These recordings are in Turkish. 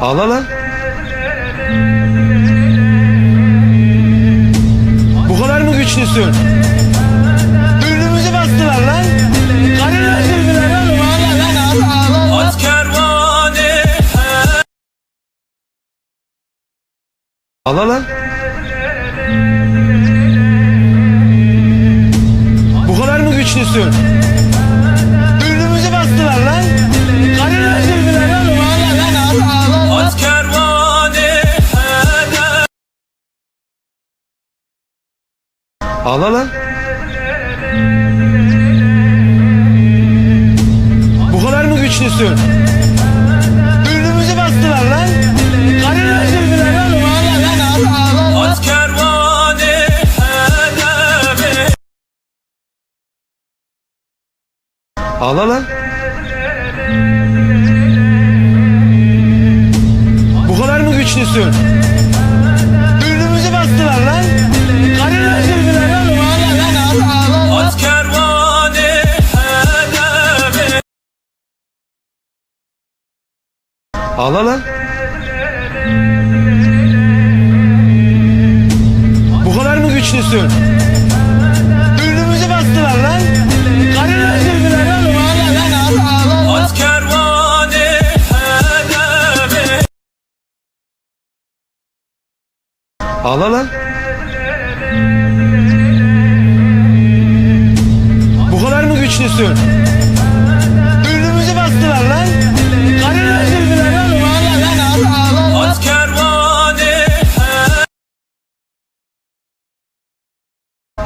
Ağla lan. Bu kadar mı güçlüsün? Ünlümüzü bastılar lan. Karını öldürdüler oğlum. Ağla lan ağla ağla. At kervanı Ağla lan. Bu kadar mı güçlüsün? Ağla lan. Bu kadar mı güçlüsün? Ünlümüzü bastılar lan. Karını öldürdüler oğlum. Ağla lan ağla ağla. Hele Ağla lan. Bu kadar mı güçlüsün? Ünlümüzü bastılar lan. Ağla lan. Bu kadar mı güçlüsün? Ünlümüzü bastılar lan. Karını öldürdüler oğlum. Ağla lan ağla ağla. Kervanı hele Ağla lan. Bu kadar mı güçlüsün?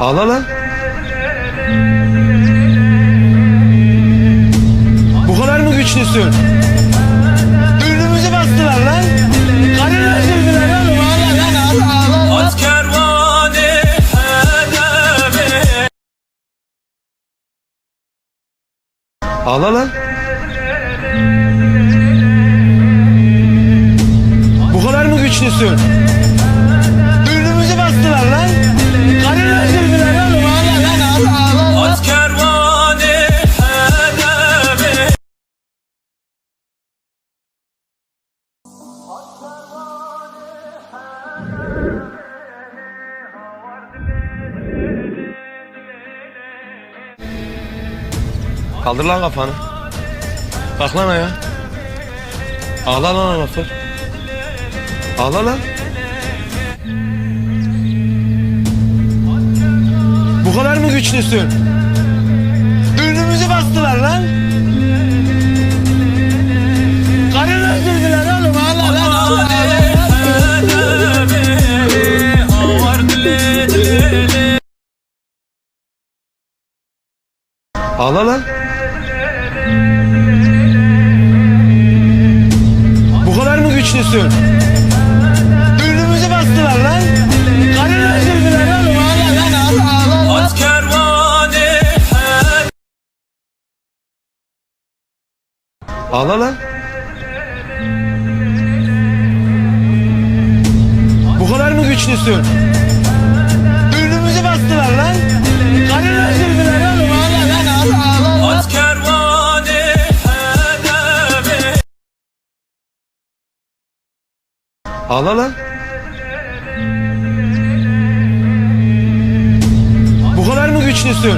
Ağla lan. Bu kadar mı güçlüsün? Ünlümüzü bastılar lan. Karını öldürdüler oğlum. Ağla lan ağla ağla. Hele Ağla lan. Bu kadar mı güçlüsün? Kaldır lan kafanı. Kalk lan ayağa. Ağla lan anahtar. Ağla lan. Bu kadar mı güçlüsün? Ünlümüzü bastılar lan. Karını öldürdüler oğlum. Ağla lan ağla. Ağla lan. Güçlüsün? Ünlümüzü bastılar lan. Karını öldürdüler oğlum. Ağla lan ağla ağla. At kervanı hele Ağla lan. Bu kadar mı güçlüsün? Ağla lan. Bu kadar mı güçlüsün?